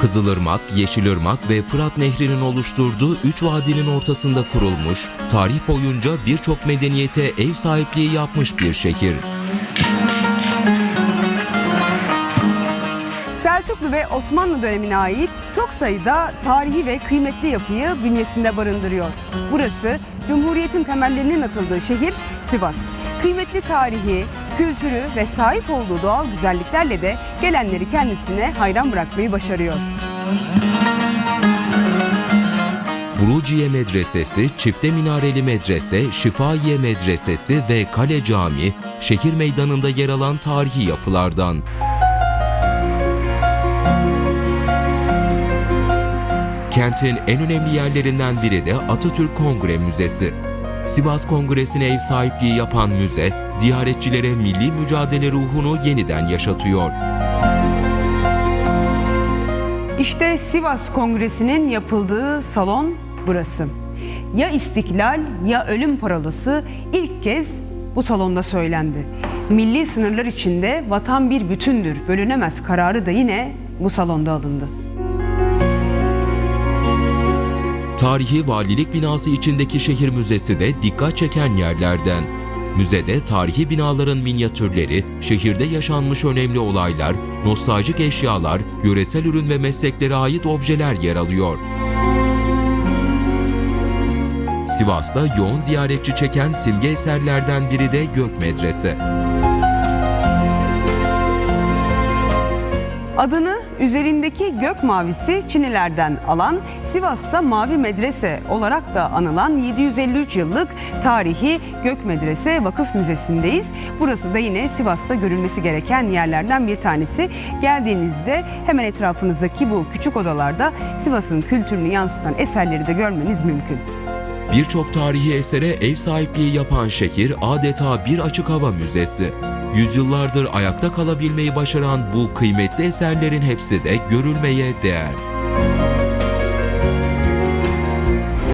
Kızılırmak, Yeşilırmak ve Fırat Nehri'nin oluşturduğu üç vadinin ortasında kurulmuş, tarih boyunca birçok medeniyete ev sahipliği yapmış bir şehir. Selçuklu ve Osmanlı dönemine ait çok sayıda tarihi ve kıymetli yapıyı bünyesinde barındırıyor. Burası Cumhuriyet'in temellerinin atıldığı şehir Sivas. Kıymetli tarihi, kültürü ve sahip olduğu doğal güzelliklerle de gelenleri kendisine hayran bırakmayı başarıyor. Buruciye Medresesi, Çifte Minareli Medrese, Şifaiye Medresesi ve Kale Camii, şehir meydanında yer alan tarihi yapılardan. Kentin en önemli yerlerinden biri de Atatürk Kongre Müzesi. Sivas Kongresi'ne ev sahipliği yapan müze, ziyaretçilere milli mücadele ruhunu yeniden yaşatıyor. İşte Sivas Kongresi'nin yapıldığı salon burası. Ya istiklal ya ölüm parolası ilk kez bu salonda söylendi. Milli sınırlar içinde vatan bir bütündür, bölünemez kararı da yine bu salonda alındı. Tarihi valilik binası içindeki şehir müzesi de dikkat çeken yerlerden. Müzede tarihi binaların minyatürleri, şehirde yaşanmış önemli olaylar, nostaljik eşyalar, yöresel ürün ve mesleklere ait objeler yer alıyor. Sivas'ta yoğun ziyaretçi çeken simge eserlerden biri de Gök Medrese. Adını üzerindeki gök mavisi Çinilerden alan Sivas'ta Mavi Medrese olarak da anılan 753 yıllık tarihi Gök Medrese Vakıf Müzesi'ndeyiz. Burası da yine Sivas'ta görülmesi gereken yerlerden bir tanesi. Geldiğinizde hemen etrafınızdaki bu küçük odalarda Sivas'ın kültürünü yansıtan eserleri de görmeniz mümkün. Birçok tarihi esere ev sahipliği yapan şehir adeta bir açık hava müzesi. Yüzyıllardır ayakta kalabilmeyi başaran bu kıymetli eserlerin hepsi de görülmeye değer.